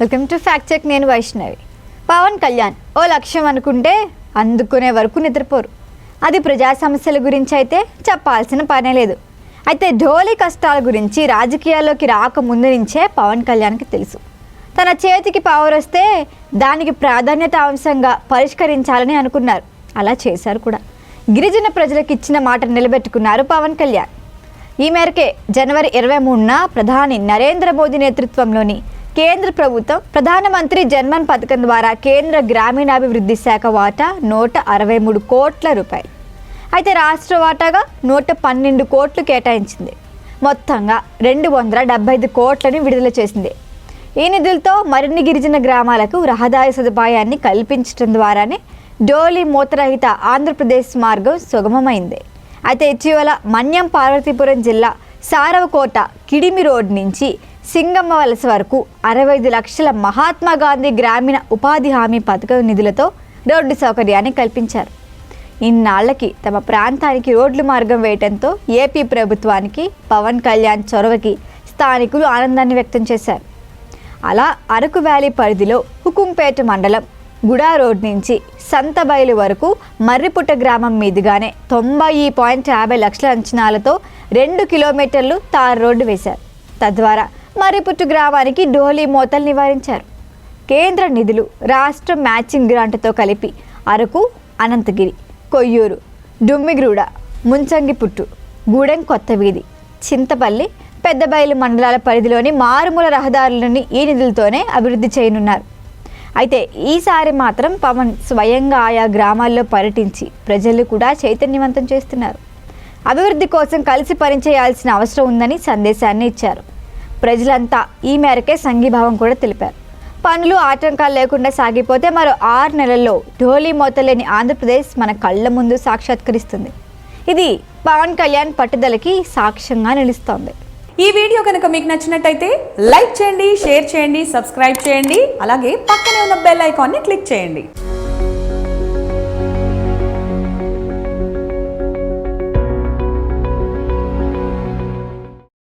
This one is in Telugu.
వెల్కమ్ టు ఫ్యాక్ట్ చెక్ నేను వైష్ణవి. పవన్ కళ్యాణ్ ఓ లక్ష్యం అనుకుంటే అందుకునే వరకు నిద్రపోరు. అది ప్రజా సమస్యల గురించి అయితే చెప్పాల్సిన పనే లేదు. అయితే ఢోలీ కష్టాల గురించి రాజకీయాల్లోకి రాకముందు నుంచే పవన్ కళ్యాణ్కి తెలుసు. తన చేతికి పవర్ వస్తే దానికి ప్రాధాన్యత అంశంగా పరిష్కరించాలని అనుకున్నారు. అలా చేశారు కూడా. గిరిజన ప్రజలకు ఇచ్చిన మాట నిలబెట్టుకున్నారు పవన్ కళ్యాణ్. ఈ మేరకే జనవరి ఇరవై మూడున ప్రధాని నరేంద్ర మోదీ నేతృత్వంలోని కేంద్ర ప్రభుత్వం ప్రధానమంత్రి జన్మన్ పథకం ద్వారా కేంద్ర గ్రామీణాభివృద్ధి శాఖ వాటా నూట అరవై మూడు కోట్ల రూపాయలు. అయితే రాష్ట్ర వాటాగా నూట పన్నెండు కోట్లు కేటాయించింది. మొత్తంగా రెండు వందల డెబ్బై ఐదు కోట్లని విడుదల చేసింది. ఈ నిధులతో మరిన్ని గిరిజన గ్రామాలకు రహదారి సదుపాయాన్ని కల్పించడం ద్వారానే డోలి మూతరహిత ఆంధ్రప్రదేశ్ మార్గం సుగమమైంది. అయితే ఇటీవల మన్యం పార్వతీపురం జిల్లా సారవకోట కిడిమి రోడ్ నుంచి సింగమ్మ వలస వరకు అరవై ఐదు లక్షల మహాత్మా గాంధీ గ్రామీణ ఉపాధి హామీ పథకం నిధులతో రోడ్డు సౌకర్యాన్ని కల్పించారు. ఇన్నాళ్ళకి తమ ప్రాంతానికి రోడ్లు మార్గం వేయటంతో ఏపీ ప్రభుత్వానికి పవన్ కళ్యాణ్ చొరవకి స్థానికులు ఆనందాన్ని వ్యక్తం చేశారు. అలా అరకు వ్యాలీ పరిధిలో హుకుంపేట మండలం గుడా రోడ్ నుంచి సంతబయలు వరకు మర్రిపుట్ట గ్రామం మీదుగానే తొంభై పాయింట్ యాభై లక్షల అంచనాలతో రెండు కిలోమీటర్లు తార్ రోడ్డు వేశారు. తద్వారా మర్రిపుట్టు గ్రామానికి డోలీ మోతలు నివారించారు. కేంద్ర నిధులు రాష్ట్ర మ్యాచింగ్ గ్రాంట్తో కలిపి అరకు అనంతగిరి కొయ్యూరు డుమ్మిగ్రూడ ముంచంగిపుట్టు గూడెం కొత్త వీధి చింతపల్లి పెద్దబయలు మండలాల పరిధిలోని మారుమూల రహదారులని ఈ నిధులతోనే అభివృద్ధి చేయనున్నారు. అయితే ఈసారి మాత్రం పవన్ స్వయంగా ఆయా గ్రామాల్లో పర్యటించి ప్రజలు కూడా చైతన్యవంతం చేస్తున్నారు. అభివృద్ధి కోసం కలిసి పనిచేయాల్సిన అవసరం ఉందని సందేశాన్ని ఇచ్చారు. ప్రజలంతా ఈ మేరకే సంఘీభావం కూడా తెలిపారు. పనులు ఆటంకాలు లేకుండా సాగిపోతే మరో ఆరు నెలల్లో ఢోలీ మోతలేని ఆంధ్రప్రదేశ్ మన కళ్ళ ముందు సాక్షాత్కరిస్తుంది. ఇది పవన్ కళ్యాణ్ పట్టుదలకి సాక్ష్యంగా నిలుస్తోంది. ఈ వీడియో కనుక మీకు నచ్చినట్టయితే లైక్ చేయండి షేర్ చేయండి సబ్స్క్రైబ్ చేయండి అలాగే పక్కనే ఉన్న బెల్ ఐకాన్ని క్లిక్ చేయండి.